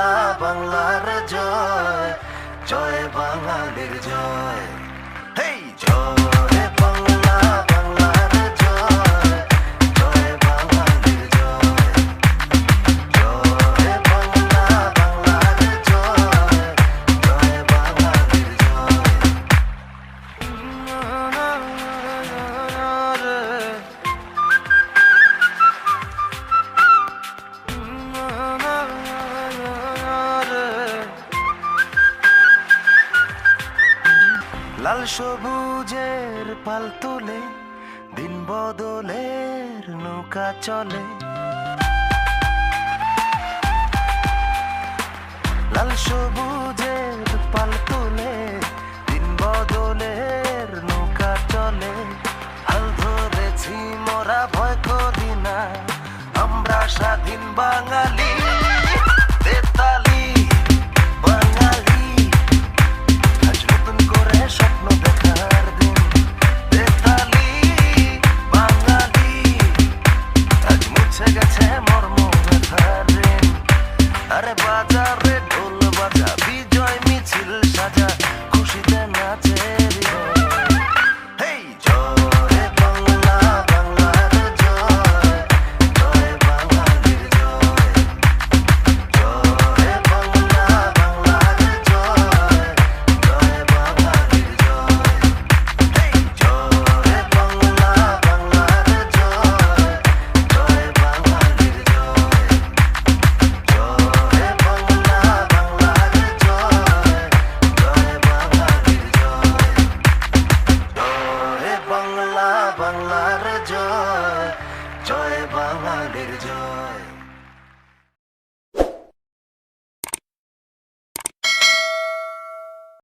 বাংলা বাংলার জয় জয় বাঙালির জয়। লাল সবুজের পাল তুলে, দিন বদলের নৌকা চলে। লাল সবুজের পাল তুলে, দিন বদলের নৌকা চলে। হাল ধরেছি মোরা ভয় করি না, আমরা স্বাধীন বাঙালি আরে বাজারে ঢোল বাজা বিজয় মিছিল সাজা খুশিতে নাচে। বাংলা